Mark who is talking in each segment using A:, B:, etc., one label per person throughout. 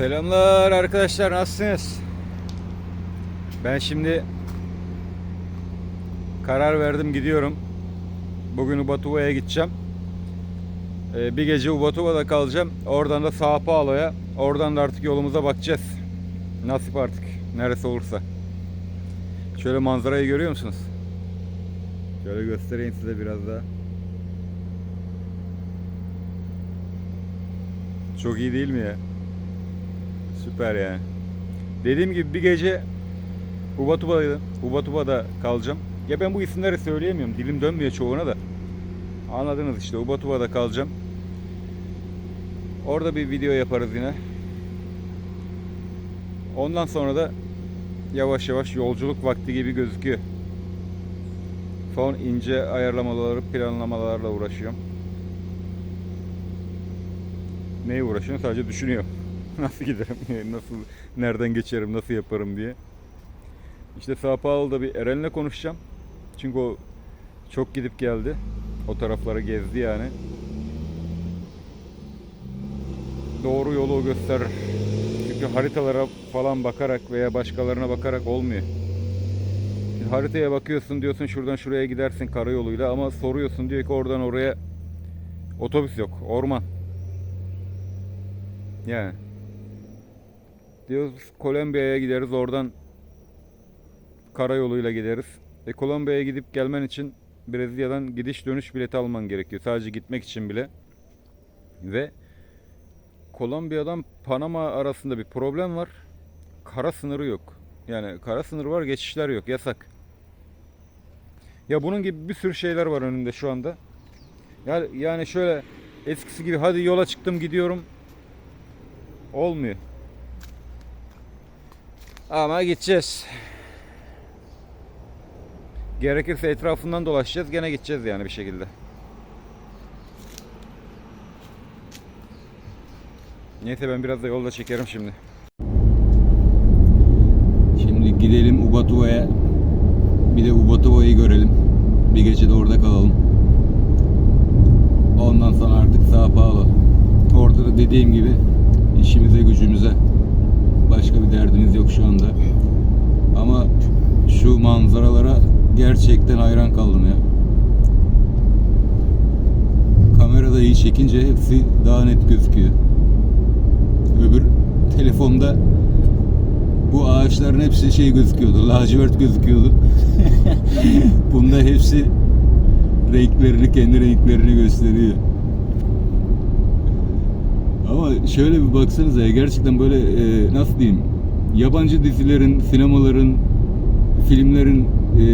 A: Selamlar arkadaşlar nasılsınız? Ben şimdi karar verdim gidiyorum. Bugün Ubatuva'ya gideceğim. Ee, bir gece Ubatuva'da kalacağım. Oradan da Sao Paulo'ya. Oradan da artık yolumuza bakacağız. Nasip artık. Neresi olursa. Şöyle manzarayı görüyor musunuz? Şöyle göstereyim size biraz daha. Çok iyi değil mi ya? Süper yani. Dediğim gibi bir gece Ubatuba Ubatuba'da kalacağım. Ya ben bu isimleri söyleyemiyorum. Dilim dönmüyor çoğuna da. Anladınız işte Ubatuba'da kalacağım. Orada bir video yaparız yine. Ondan sonra da yavaş yavaş yolculuk vakti gibi gözüküyor. Son ince ayarlamaları, planlamalarla uğraşıyorum. Neye uğraşıyorum? Sadece düşünüyorum. nasıl giderim, nasıl, nereden geçerim, nasıl yaparım diye. İşte Sao Paulo'da bir Eren'le konuşacağım. Çünkü o çok gidip geldi. O tarafları gezdi yani. Doğru yolu o gösterir. Çünkü haritalara falan bakarak veya başkalarına bakarak olmuyor. Şimdi haritaya bakıyorsun diyorsun şuradan şuraya gidersin karayoluyla ama soruyorsun diyor ki oradan oraya otobüs yok, orman. Yani. Diyoruz Kolombiya'ya gideriz oradan karayoluyla gideriz. E Kolombiya'ya gidip gelmen için Brezilya'dan gidiş dönüş bileti alman gerekiyor. Sadece gitmek için bile. Ve Kolombiya'dan Panama arasında bir problem var. Kara sınırı yok. Yani kara sınırı var, geçişler yok, yasak. Ya bunun gibi bir sürü şeyler var önünde şu anda. Yani şöyle eskisi gibi hadi yola çıktım gidiyorum olmuyor. Ama gideceğiz. Gerekirse etrafından dolaşacağız. Gene gideceğiz yani bir şekilde. Neyse ben biraz da yolda çekerim şimdi. Şimdi gidelim Ubatuva'ya. Bir de Ubatuva'yı görelim. Bir gece de orada kalalım. Ondan sonra artık Sao Paulo. Orada da dediğim gibi işimize gücümüze başka bir derdimiz yok şu anda. Ama şu manzaralara gerçekten hayran kaldım ya. Kamerada iyi çekince hepsi daha net gözüküyor. Öbür telefonda bu ağaçların hepsi şey gözüküyordu. Lacivert gözüküyordu. Bunda hepsi renklerini, kendi renklerini gösteriyor. Ama şöyle bir baksanıza ya, gerçekten böyle e, nasıl diyeyim yabancı dizilerin, sinemaların, filmlerin e,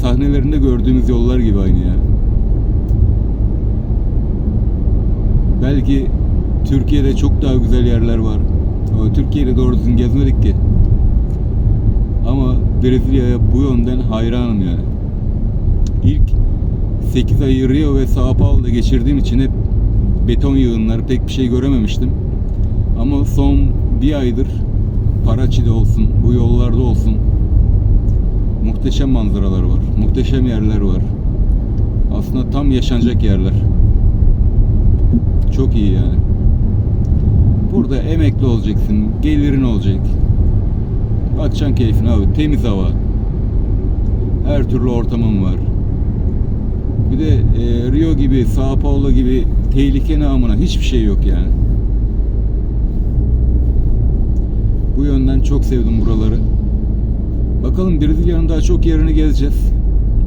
A: sahnelerinde gördüğümüz yollar gibi aynı ya. Belki Türkiye'de çok daha güzel yerler var. Ama Türkiye'de doğru düzgün gezmedik ki. Ama Brezilya'ya bu yönden hayranım yani. İlk 8 ayı Rio ve Sao Paulo'da geçirdiğim için hep beton yığınları pek bir şey görememiştim. Ama son bir aydır Paraçi'de olsun, bu yollarda olsun muhteşem manzaralar var. Muhteşem yerler var. Aslında tam yaşanacak yerler. Çok iyi yani. Burada emekli olacaksın, gelirin olacak. Bakacaksın keyfine abi. Temiz hava. Her türlü ortamın var. Bir de e, Rio gibi, Sao Paulo gibi tehlike namına hiçbir şey yok yani. Bu yönden çok sevdim buraları. Bakalım Brezilya'nın daha çok yerini gezeceğiz.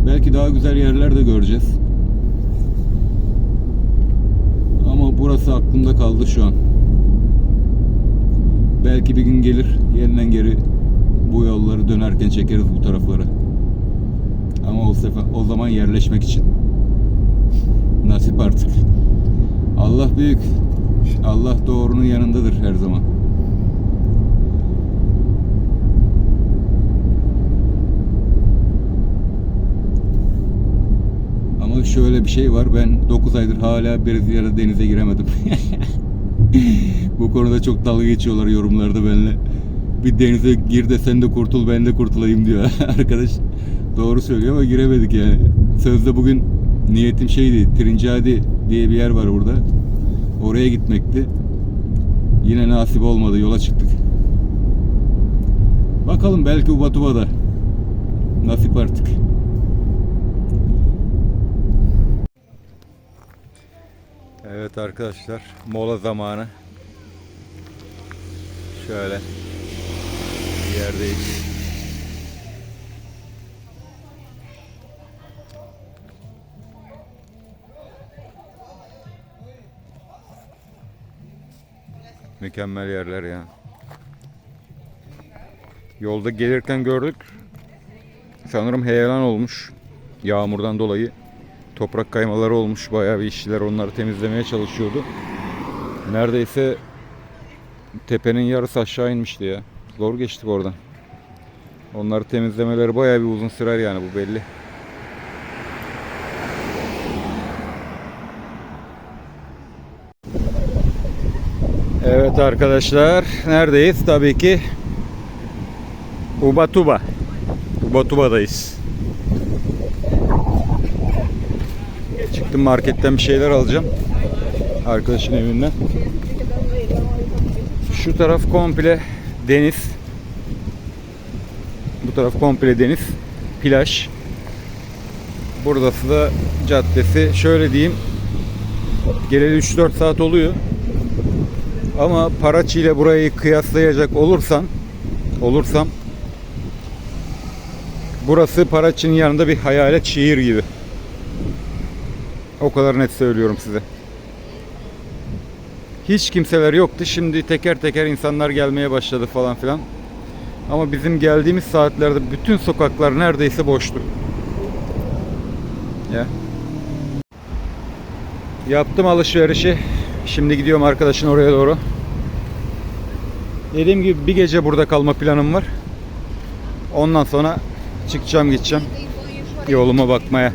A: Belki daha güzel yerler de göreceğiz. Ama burası aklımda kaldı şu an. Belki bir gün gelir yeniden geri bu yolları dönerken çekeriz bu taraflara. Ama o sefer o zaman yerleşmek için. Nasip artık. Allah büyük. Allah doğrunun yanındadır her zaman. Ama şöyle bir şey var. Ben 9 aydır hala Brezilya'da denize giremedim. Bu konuda çok dalga geçiyorlar yorumlarda benimle. Bir denize gir de sen de kurtul ben de kurtulayım diyor arkadaş. Doğru söylüyor ama giremedik yani. Sözde bugün niyetim şeydi. Trincadi diye bir yer var burada. Oraya gitmekti. Yine nasip olmadı. Yola çıktık. Bakalım belki Ubatu'da. Nasip artık. Evet arkadaşlar mola zamanı. Şöyle bir yerdeyiz. Mükemmel yerler ya. Yolda gelirken gördük. Sanırım heyelan olmuş. Yağmurdan dolayı toprak kaymaları olmuş. Bayağı bir işçiler onları temizlemeye çalışıyordu. Neredeyse tepenin yarısı aşağı inmişti ya. Zor geçtik oradan. Onları temizlemeleri bayağı bir uzun sürer yani bu belli. Evet arkadaşlar neredeyiz? Tabii ki Ubatuba. Ubatuba'dayız. Çıktım marketten bir şeyler alacağım. Arkadaşın evinden. Şu taraf komple deniz. Bu taraf komple deniz. Plaj. Burası da caddesi. Şöyle diyeyim. Geleli 3-4 saat oluyor. Ama Paraçi ile burayı kıyaslayacak olursan olursam burası Paraçi'nin yanında bir hayalet şehir gibi. O kadar net söylüyorum size. Hiç kimseler yoktu. Şimdi teker teker insanlar gelmeye başladı falan filan. Ama bizim geldiğimiz saatlerde bütün sokaklar neredeyse boştu. Ya. Yaptım alışverişi. Şimdi gidiyorum arkadaşın oraya doğru. Dediğim gibi bir gece burada kalma planım var. Ondan sonra çıkacağım gideceğim yoluma bakmaya.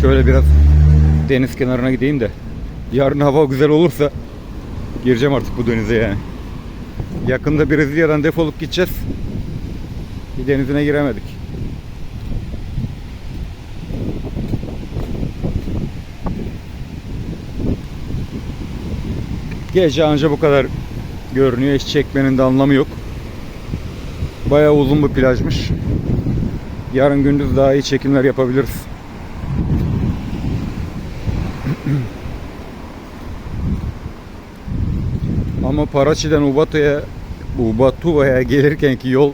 A: Şöyle biraz deniz kenarına gideyim de yarın hava güzel olursa gireceğim artık bu denize yani. Yakında Brezilya'dan defolup gideceğiz. Bir denizine giremedik. Gece anca bu kadar görünüyor. Hiç çekmenin de anlamı yok. Bayağı uzun bir plajmış. Yarın gündüz daha iyi çekimler yapabiliriz. Ama Paraçi'den Ubatu'ya Ubatu'ya gelirkenki yol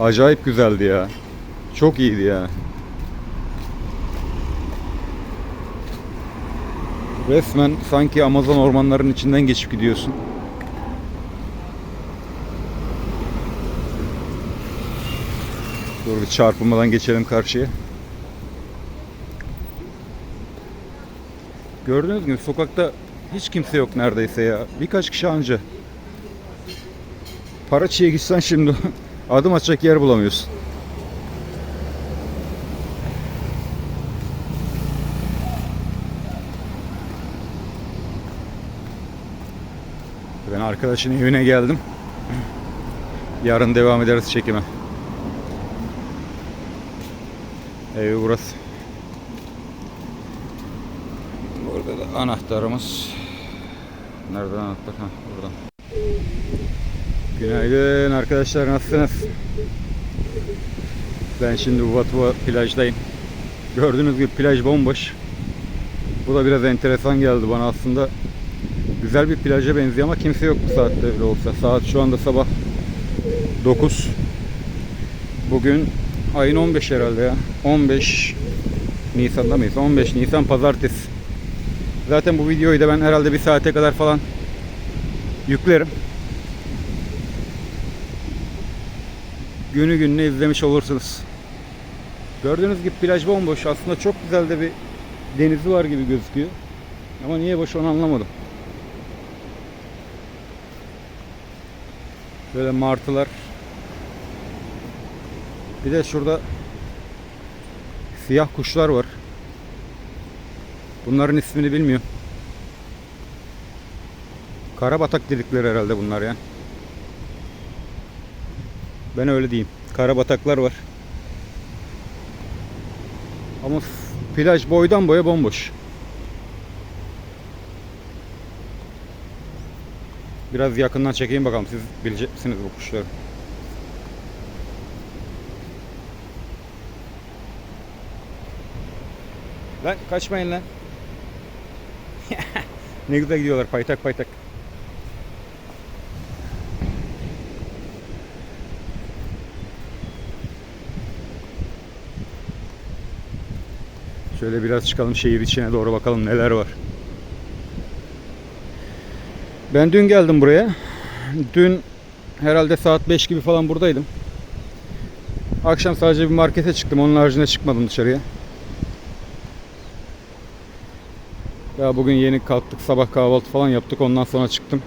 A: acayip güzeldi ya. Çok iyiydi ya. Resmen sanki Amazon ormanlarının içinden geçip gidiyorsun. Dur bir çarpılmadan geçelim karşıya. Gördüğünüz gibi sokakta hiç kimse yok neredeyse ya. Birkaç kişi anca. Paraçı'ya gitsen şimdi adım atacak yer bulamıyorsun. Ben arkadaşın evine geldim. Yarın devam ederiz çekime. Evi burası. Burada da anahtarımız. Nereden anahtar? Ha, buradan. Günaydın arkadaşlar nasılsınız? Ben şimdi Uvatuva plajdayım. Gördüğünüz gibi plaj bomboş. Bu da biraz enteresan geldi bana aslında. Güzel bir plaja benziyor ama kimse yok bu saatte bile olsa. Saat şu anda sabah 9. Bugün ayın 15 herhalde ya. 15 Nisan'da mıyız? 15 Nisan pazartesi. Zaten bu videoyu da ben herhalde bir saate kadar falan yüklerim. Günü gününe izlemiş olursunuz. Gördüğünüz gibi plaj bomboş. Aslında çok güzel de bir denizi var gibi gözüküyor. Ama niye boş onu anlamadım. Böyle martılar. Bir de şurada siyah kuşlar var. Bunların ismini bilmiyorum. Karabatak dedikleri herhalde bunlar ya. Ben öyle diyeyim. Karabataklar var. Ama plaj boydan boya bomboş. Biraz yakından çekeyim bakalım siz bilecek misiniz bu kuşları. Lan kaçmayın lan. ne güzel gidiyorlar paytak paytak. Şöyle biraz çıkalım şehir içine doğru bakalım neler var. Ben dün geldim buraya. Dün herhalde saat 5 gibi falan buradaydım. Akşam sadece bir markete çıktım. Onun haricinde çıkmadım dışarıya. Ya bugün yeni kalktık. Sabah kahvaltı falan yaptık. Ondan sonra çıktım.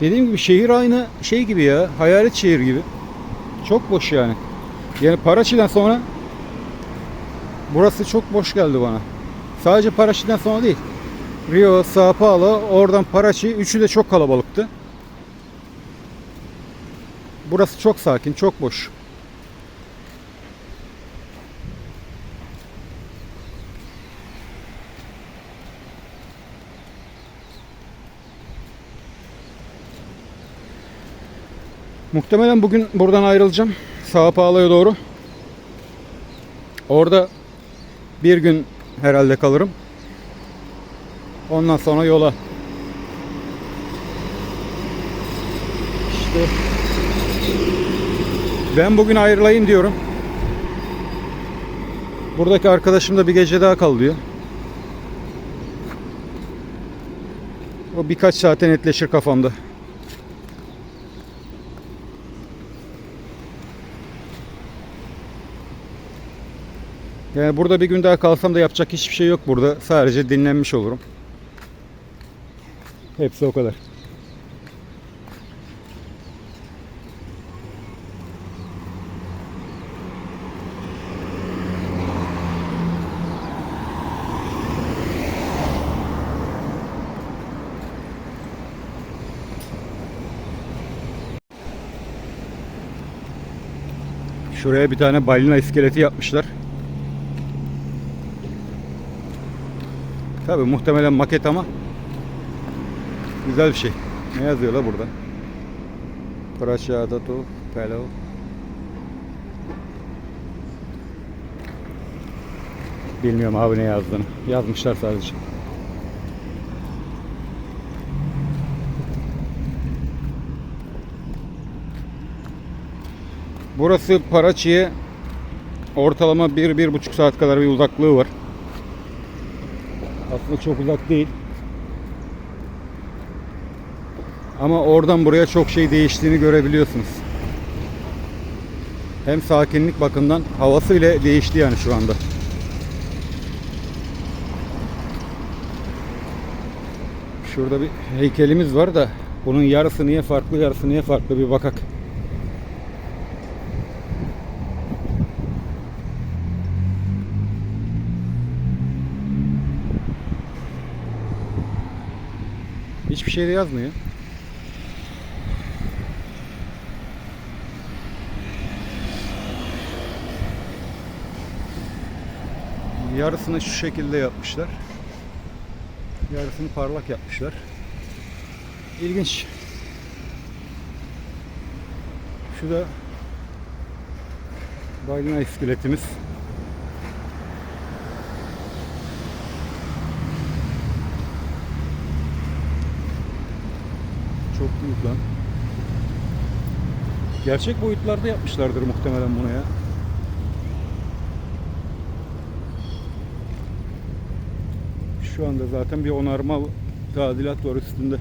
A: Dediğim gibi şehir aynı şey gibi ya. Hayalet şehir gibi. Çok boş yani. Yani Paraçi'den sonra burası çok boş geldi bana. Sadece Paraçi'den sonra değil. Rio, Sao Paulo, oradan Parachi. Üçü de çok kalabalıktı. Burası çok sakin, çok boş. Muhtemelen bugün buradan ayrılacağım. Sao Paulo'ya doğru. Orada bir gün herhalde kalırım. Ondan sonra yola. İşte ben bugün ayrılayım diyorum. Buradaki arkadaşım da bir gece daha kal diyor. O birkaç saate netleşir kafamda. Yani burada bir gün daha kalsam da yapacak hiçbir şey yok burada. Sadece dinlenmiş olurum. Hepsi o kadar. Şuraya bir tane balina iskeleti yapmışlar. Tabi muhtemelen maket ama güzel bir şey. Ne yazıyor la burada? Prashadatu Fellow Bilmiyorum abi ne yazdığını. Yazmışlar sadece. Burası Paraçi'ye ortalama 1-1,5 saat kadar bir uzaklığı var. Aslında çok uzak değil. Ama oradan buraya çok şey değiştiğini görebiliyorsunuz. Hem sakinlik bakımından havası ile değişti yani şu anda. Şurada bir heykelimiz var da bunun yarısı niye farklı yarısı niye farklı bir bakak. Hiçbir şey de yazmıyor. Yarısını şu şekilde yapmışlar. Yarısını parlak yapmışlar. İlginç. Şu da balina iskeletimiz. Çok büyük lan. Gerçek boyutlarda yapmışlardır muhtemelen bunu ya. Şu anda zaten bir onarma tadilat var üstünde.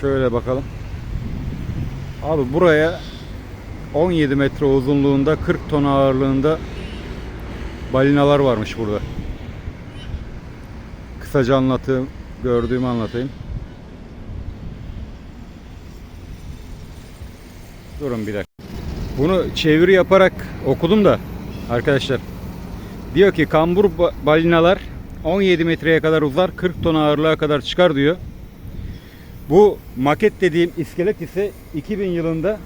A: Şöyle bakalım. Abi buraya 17 metre uzunluğunda 40 ton ağırlığında balinalar varmış burada. Kısaca anlatayım, gördüğümü anlatayım. Durun bir dakika. Bunu çeviri yaparak okudum da arkadaşlar. Diyor ki kambur ba- balinalar 17 metreye kadar uzar, 40 ton ağırlığa kadar çıkar diyor. Bu maket dediğim iskelet ise 2000 yılında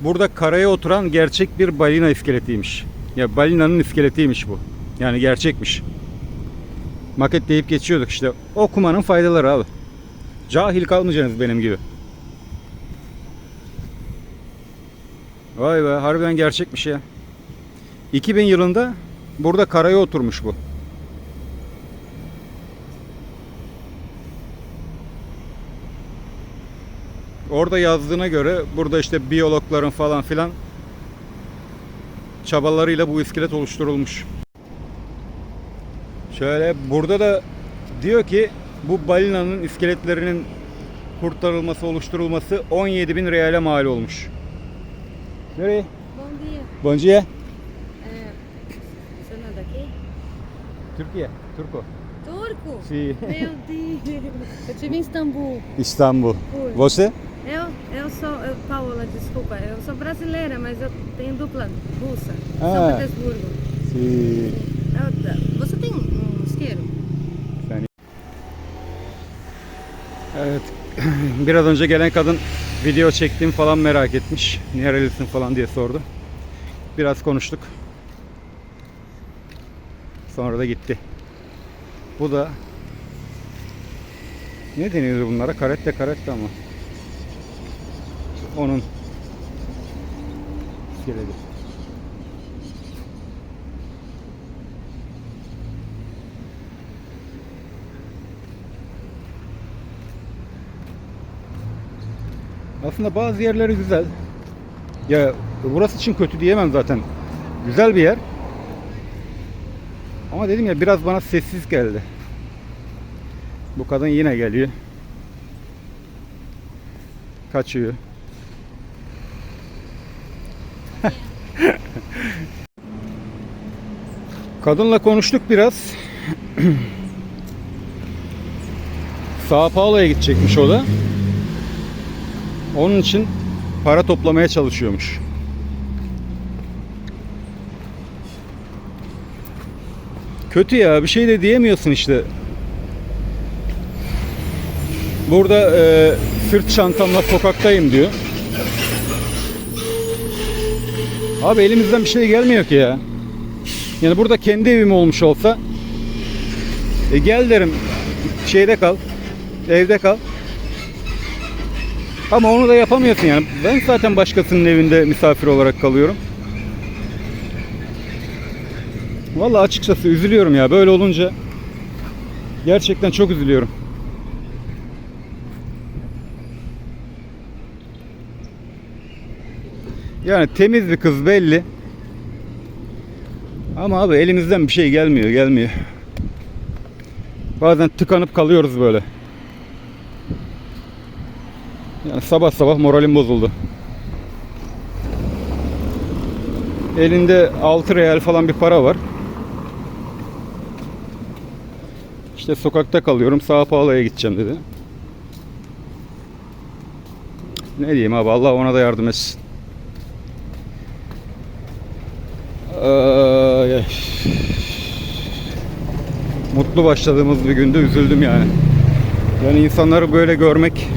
A: burada karaya oturan gerçek bir balina iskeletiymiş. Ya balinanın iskeletiymiş bu. Yani gerçekmiş. Maket deyip geçiyorduk işte. Okumanın faydaları abi. Cahil kalmayacaksınız benim gibi. Vay be harbiden gerçekmiş ya. 2000 yılında burada karaya oturmuş bu. Orada yazdığına göre burada işte biyologların falan filan çabalarıyla bu iskelet oluşturulmuş. Şöyle burada da diyor ki bu balinanın iskeletlerinin kurtarılması, oluşturulması 17 bin reale mal olmuş. Nereye?
B: Bom dia. É daqui?
A: Türkiye. Turko.
B: Turco?
A: Si.
B: Meu Deus. Eu estive em Istambul.
A: İstanbul.
B: Fui.
A: Você?
B: Eu, eu sou, eu, Paola, desculpa, eu sou brasileira, mas eu tenho dupla russa.
A: Ah.
B: São Petersburgo.
A: Si.
B: Eu- você tem um isqueiro?
A: Evet. Biraz önce gelen kadın video çektiğim falan merak etmiş. Nerelisin falan diye sordu. Biraz konuştuk. Sonra da gitti. Bu da ne deniyordu bunlara? Karette karette ama. Onun iskeleti. Aslında bazı yerleri güzel. Ya burası için kötü diyemem zaten. Güzel bir yer. Ama dedim ya biraz bana sessiz geldi. Bu kadın yine geliyor. Kaçıyor. Kadınla konuştuk biraz. Sao Paulo'ya gidecekmiş o da. Onun için para toplamaya çalışıyormuş. Kötü ya bir şey de diyemiyorsun işte. Burada e, sırt çantamla sokaktayım diyor. Abi elimizden bir şey gelmiyor ki ya. Yani burada kendi evim olmuş olsa e gel derim şeyde kal evde kal ama onu da yapamıyorsun yani. Ben zaten başkasının evinde misafir olarak kalıyorum. Vallahi açıkçası üzülüyorum ya böyle olunca. Gerçekten çok üzülüyorum. Yani temiz bir kız belli. Ama abi elimizden bir şey gelmiyor, gelmiyor. Bazen tıkanıp kalıyoruz böyle. Yani sabah sabah moralim bozuldu. Elinde 6 real falan bir para var. İşte sokakta kalıyorum. Sao Paulo'ya gideceğim dedi. Ne diyeyim abi Allah ona da yardım etsin. Ay. Mutlu başladığımız bir günde üzüldüm yani. Yani insanları böyle görmek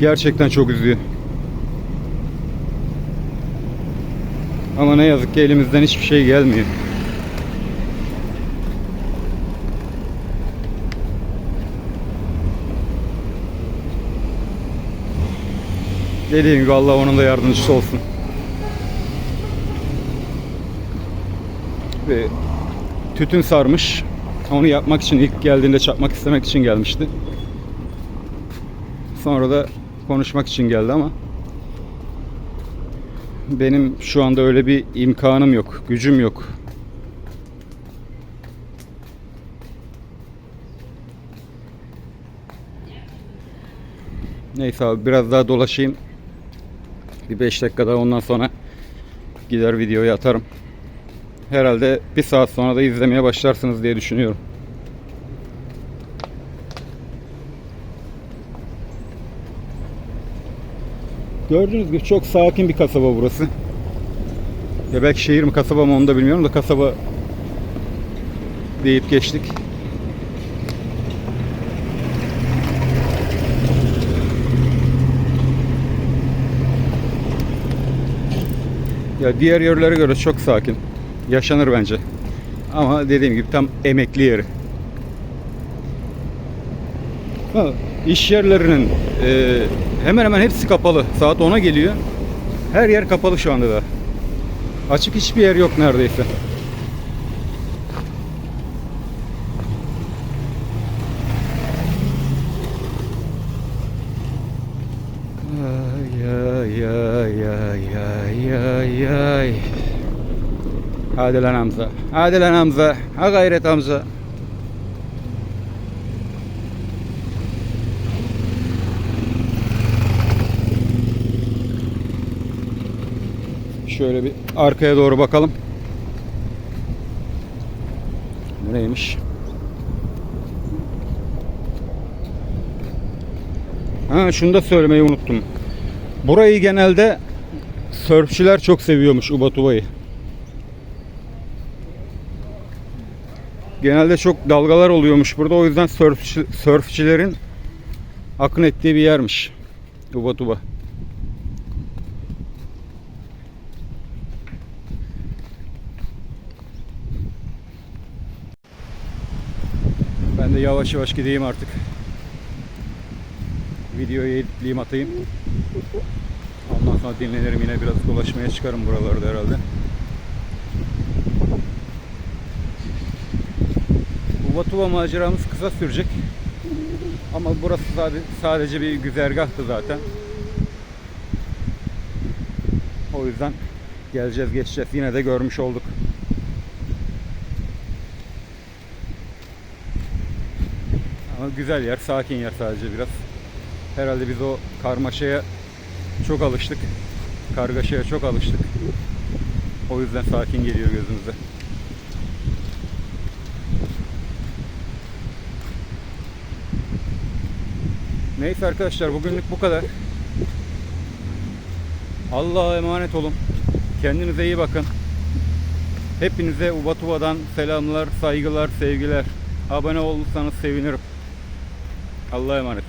A: gerçekten çok üzüyor. Ama ne yazık ki elimizden hiçbir şey gelmiyor. Dediğim gibi Allah onun da yardımcısı olsun. Ve tütün sarmış. Onu yapmak için ilk geldiğinde çakmak istemek için gelmişti. Sonra da konuşmak için geldi ama benim şu anda öyle bir imkanım yok, gücüm yok. Neyse abi biraz daha dolaşayım. Bir 5 dakika daha ondan sonra gider videoyu atarım. Herhalde bir saat sonra da izlemeye başlarsınız diye düşünüyorum. Gördüğünüz gibi çok sakin bir kasaba burası. Ya belki şehir mi kasaba mı onu da bilmiyorum da kasaba deyip geçtik. Ya diğer yerlere göre çok sakin. Yaşanır bence. Ama dediğim gibi tam emekli yeri. Ha, iş yerlerinin e, hemen hemen hepsi kapalı. Saat 10'a geliyor. Her yer kapalı şu anda da. Açık hiçbir yer yok neredeyse. Hadi lan Hamza. Hadi lan Hamza. Ha gayret Hamza. Şöyle bir arkaya doğru bakalım. Bu neymiş? Ha şunu da söylemeyi unuttum. Burayı genelde sörfçüler çok seviyormuş Ubatuva'yı. Genelde çok dalgalar oluyormuş burada. O yüzden sörfçi, sörfçilerin akın ettiği bir yermiş. Ubatuba. Ben de yavaş yavaş gideyim artık. Videoyu editleyeyim atayım. Ondan sonra dinlenirim yine biraz dolaşmaya çıkarım buralarda herhalde. Ubatuba maceramız kısa sürecek. Ama burası sade- sadece bir güzergahtı zaten. O yüzden geleceğiz geçeceğiz. Yine de görmüş olduk. Ama güzel yer, sakin yer sadece biraz. Herhalde biz o karmaşaya çok alıştık. Kargaşaya çok alıştık. O yüzden sakin geliyor gözümüze. Neyse arkadaşlar bugünlük bu kadar. Allah'a emanet olun. Kendinize iyi bakın. Hepinize Ubatuva'dan selamlar, saygılar, sevgiler. Abone olursanız sevinirim. Allah'a emanet.